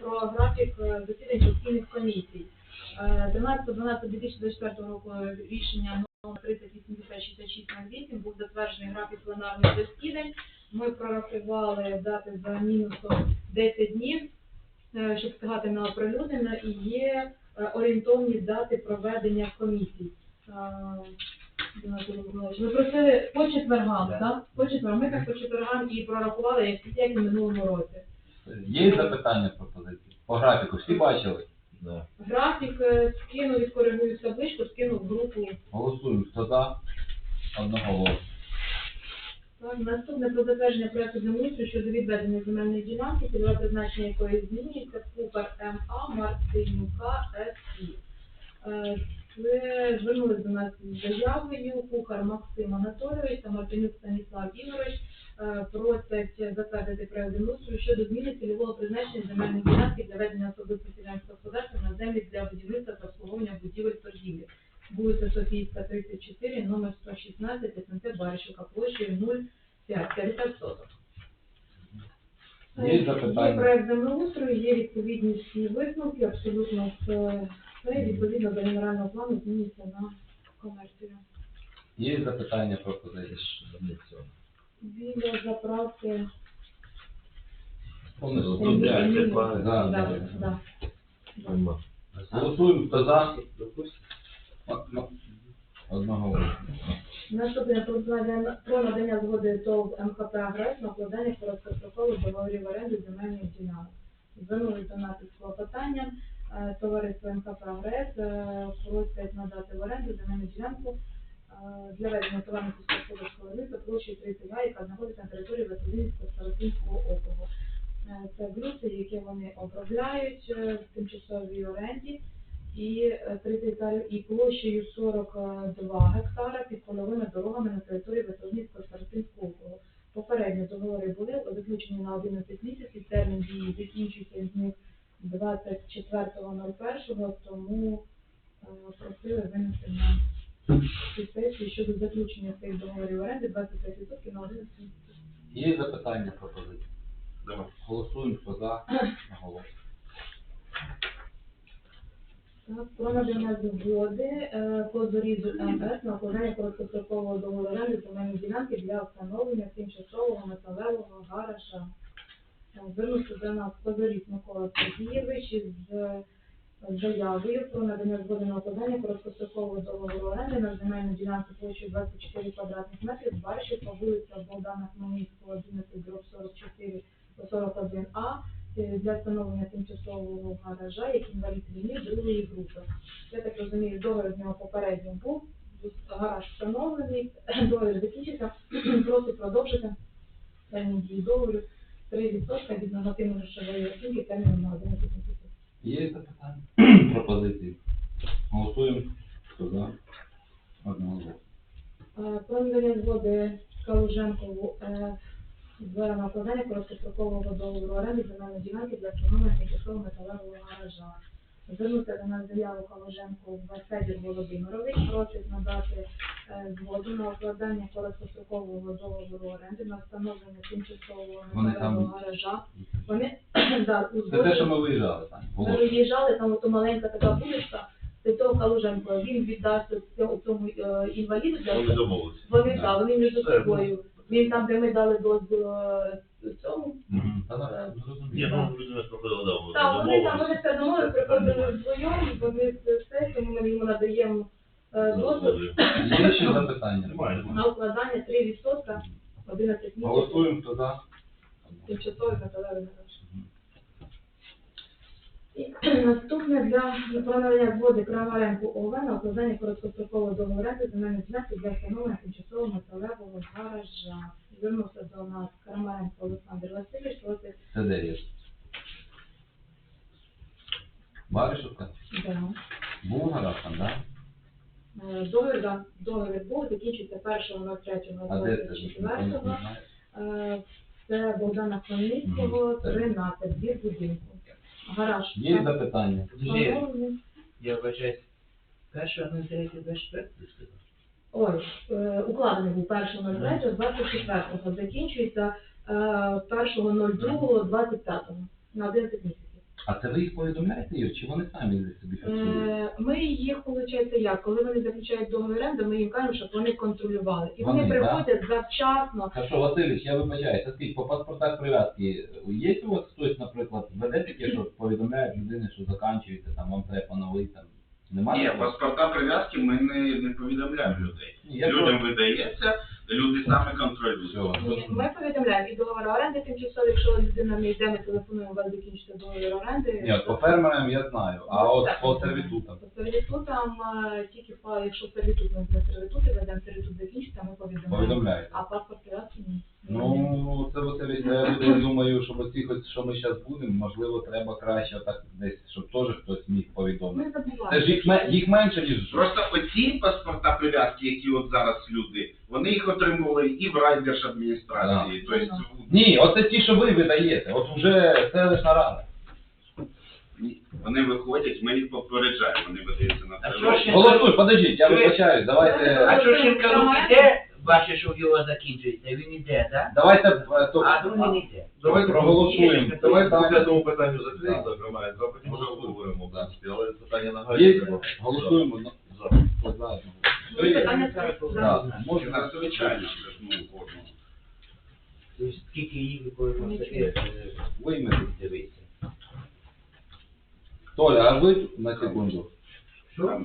про графік е, засідань постійних комісій. Е, 13.12.2024 року рішення номер 308066 був затверджений графік пленарних засідань. Ми прорахували дати за мінусом 10 днів, е, щоб встигати на оприлюднення, і є е, орієнтовні дати проведення комісій. Е, Ви просили по четвергам, так? По четвергам. Ми так по четвергам і прорахували, як, як і в минулому році. Є запитання пропозиції? По графіку всі бачили? Да. Графік е, скину, відкоригую табличку, скину в групу. Голосуємо. Хто за? Одного голосу. Так, Наступне про затвердження проекту землеустрою щодо відведення земельної ділянки, цільове призначення якої змінюється Купер МА Мартинюка СІ. Е, Це звернулись до нас з заявою Кухар Максим Анатолійович та Мартинюк Станіслав Ігорович просять затвердити проект землеустрою щодо зміни цільового призначення земельної ділянки для ведення особистого селянського господарства на землі для будівництва та обслуговування будівель торгівлі. Вулиця Софійська, 34, номер 116, СНТ Баришівка, площею 0,5, 50 соток. Є Є запитання? проект землеустрою, є відповідні всі висновки, абсолютно все, все відповідно до генерального плану змінюється на комерцію. Є запитання пропозиції? Біля заправки. Да, Ні, це ні, план. Да, да, да. да. Нема. Голосуємо. Хто за? Одно- Одного голосу. Наступне про надання- про надання згоди ТОВ МХП «Агрес» на вкладання короткострокових договорів оренди земельних ділянок. Звернулись до нас із клопотанням. Е, Товариство МХП «Агрес» е, просять надати в оренду земельну ділянку для ведення товарно сільськогосподарського виробництва площею 30 га, яка знаходиться на території Василинського Старостинського округу. Е, Це ґрунти, які вони обробляють е, в тимчасовій оренді і е, 30 гектарів і площею 42 гектара під польовими дорогами на території Веселницького старостинського округу. Попередньо договори були заключені на 11 місяців, термін дії закінчується з них 24.01, тому е, просили винести на цю щодо заключення цих договорів оренди 25% на 11 місяців. Є запитання пропозиції? Нема. Голосуємо. Хто за? Одного голосу. Так, Про надання згоди е, по дорізу МС на укладання короткострокового договору оренди земельної ділянки для встановлення тимчасового металевого гаража. Е, Звернувся до нас Козоріс Микола Сергійович із е, заявою про надання згоди на укладання короткострокового договору оренди на земельну ділянку площею 24 квадратних метрів, Барщика, вулиця Богдана Хмельницького, 11, дроб 44, по 41А, е, для встановлення тимчасового гаража, як інвалід війни другої групи. Я так розумію, договір з нього попередньо був, гараж встановлений, договір закінчився, просить продовжити термін дії договору 3% від негативної грошової оцінки терміном на 11 місяців. Є запитання? Пропозиції? Голосуємо. Хто за? Одного за. Про надання згоди Калуженкову е, з накладання короткострокового договору оренди земельної ділянки для встановлення тимчасового металевого гаража. Звернувся до нас заяву Калуженко Федір Володимирович, просить надати е, згоду на укладання короткострокового договору оренди на встановлення тимчасового Вони там- гаража. Вони да, Це те, що ми виїжджали, Таня. ми виїжджали, там ото маленька така вулиця, до того Калуженко, він віддасть цьому, цьому е, інваліду для Вони домовилися. вони, Да. так, вони між Все, собою. Він там, де ми дали дозвіл е, так, Ні, ну людина проходила, Так, вони там, вони все приходили вдвоєм, вони все, тому ми йому надаємо е, дозвіл Є ще запитання? На укладання 3% 11 місяців Голосуємо. Хто за? тимчасових металевих гараж. Наступне для надання згоди Крамаренку ОВ на укладання короткострокового договору земельної ділянки для встановлення тимчасового металевого гаража. Звернувся до нас Крамаренко Олександр Васильович, просить Це де є? Баришівка? да, Був гараж там, так? Е, Договір, да, договір був, закінчиться 1.03.24. А де це? Ніхто не знає. Е, Це Богдана Хмельницького, Мгм, це- 13, двір будинку. Гараж. Є запитання? Встановлений. я вибачаюсь. Перше, одне третє, двадцять ти сказав. Ой, е, укладений був 1.03, 24 закінчується е, 1.02.25 на 11 місяців. А це ви їх повідомляєте, Ір, чи вони самі десь собі фіксують? Е, Ми їх, виходить, як? Коли вони заключають договір оренди, ми їм кажемо, щоб вони контролювали. І вони, Вони, приходять завчасно. Хорошо, Васильович, я вибачаюся, скажіть, по паспортах прив'язки, є у вас хтось, наприклад, веде таке, що повідомляє людини, що закінчується, там, вам треба поновити, там, немає? Ні, такого? паспорта прив'язки ми не, не повідомляємо людей. Ні, я Людям видається, люди саме контролюють. Ні, Ми повідомляємо і договір оренди тимчасово, якщо людина не йде, ми телефонуємо, вас закінчиться договір оренди. Ні, от по фермерам я знаю, а от Так. по сервітутам. По сервітутам е, тільки по, якщо сервітут ми сервітути ведемо, сервітут закінчиться, ми повідомляємо. Повідомляєте. А паспорт прив'язки ні. Ну, це Васильович, я люди думаю, що оці, ось, що ми зараз будемо, можливо, треба краще так десь, щоб Це ж їх, ме- їх менше, ніж Просто оці паспорта прив'язки, які от зараз люди, вони їх отримували і в райдержадміністрації. Тобто, Ні, оце ті, що ви видаєте. От вже селищна рада. вони виходять, ми їх попереджаємо, вони видаються на А ж Голосуй, подождіть, я Ви- вибачаюсь, давайте. А що ж кажу, бачиш, що його закінчується, він іде, так? Давайте е, то, А другий не йде. Давайте проголосуємо. Давайте по Питання- цьому питанню закриємо, Да. закриваємо, а потім вже обговоримо, в принципі, але питання Є, нагальне. голосуємо ну, За. за. за. Ну, питання Да, зараз. Можна Можна. звичайно, це ж, ну, кожного. Тобто скільки їх якої Нічого. Виймете. дивиться. Толя, а ви на секунду. Що?